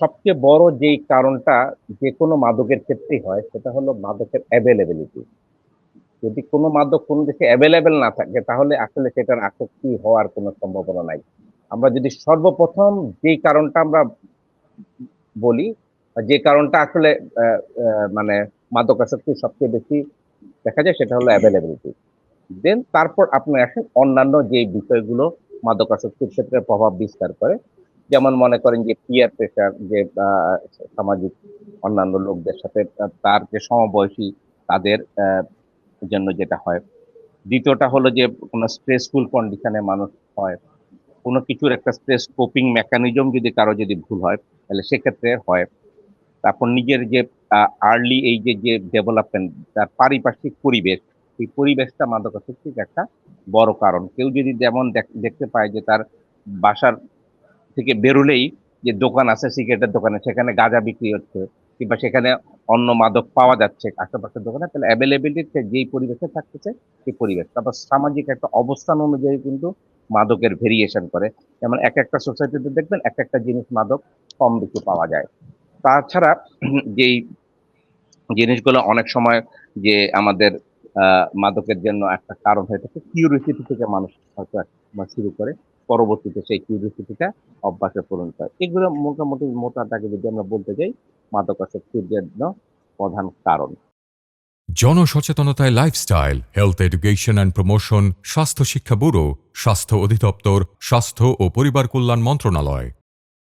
সবচেয়ে বড় যেই কারণটা যে কোনো মাদকের ক্ষেত্রেই হয়, সেটা হলো মাদকের অ্যাভেলেবিলিটি যদি কোনো মাদক কোনো দেশে অ্যাভেলেবেল না থাকে, তাহলে আসলে সেটার আসক্তি হওয়ার কোনো সম্ভাবনা নাই। আমরা যদি সর্বপ্রথম যেই কারণটা আমরা বলি যে কারণটা আসলে মানে মাদকাসক্তি সবচেয়ে বেশি দেখা যায়, সেটা হলো অ্যাভেলেবিলিটি দেন তারপর আপনি আসেন অন্যান্য যে বিষয়গুলো মাদকাসক্তির ক্ষেত্রে প্রভাব বিস্তার করে যেমন মনে করেন যে পিয়ার প্রেশার যে সামাজিক অন্যান্য লোকদের সাথে তার যে সমবয়সী তাদের জন্য যেটা হয়। দ্বিতীয়টা হলো যে কোনো স্ট্রেসফুল কন্ডিশনে মানুষ হয়। কোনো কিছুর একটা স্ট্রেস কোপিং মেকানিজম যদি কারও যদি ভুল হয়, তাহলে সেক্ষেত্রে হয়। তারপর নিজের যে আর্লি এই যে যে ডেভেলপমেন্ট তার পারিপার্শ্বিক পরিবেশ, এই পরিবেশটা মাদকাসক্তির একটা বড় কারণ। কেউ যদি যেমন দেখ- দেখতে পায় যে তার বাসার থেকে বেরোলেই যে দোকান আছে সিগারেটের দোকানে, সেখানে গাঁজা বিক্রি হচ্ছে, কিংবা সেখানে অন্য মাদক পাওয়া যাচ্ছে, আশেপাশের দোকানে, তাহলে অ্যাভেলেবিলিটি যেই পরিবেশে থাকতেছে সেই পরিবেশ। তারপর সামাজিক একটা অবস্থান অনুযায়ী কিন্তু মাদকের ভেরিয়েশন করে। যেমন এক একটা সোসাইটিতে দেখবেন এক একটা জিনিস মাদক কম বেশি পাওয়া যায়। তাছাড়া যেই জিনিসগুলো অনেক সময় যে আমাদের মাদকের জন্য একটা কারণ হয়ে থাকে। কিউরিসিটি থেকে মানুষ হয়তো শুরু করে, পরবর্তীতে সেই কিউরিসিটিটা অভ্যাসে পরিণত হয় এগুলো মোটামুটি মোটা দাগে যদি আমরা বলতে যাই মাদকাসক্তির জন্য প্রধান কারণ। জনসচেতনতায় lifestyle health education and promotion স্বাস্থ্য শিক্ষা ব্যুরো, স্বাস্থ্য অধিদপ্তর, স্বাস্থ্য ও পরিবার কল্যাণ মন্ত্রণালয়।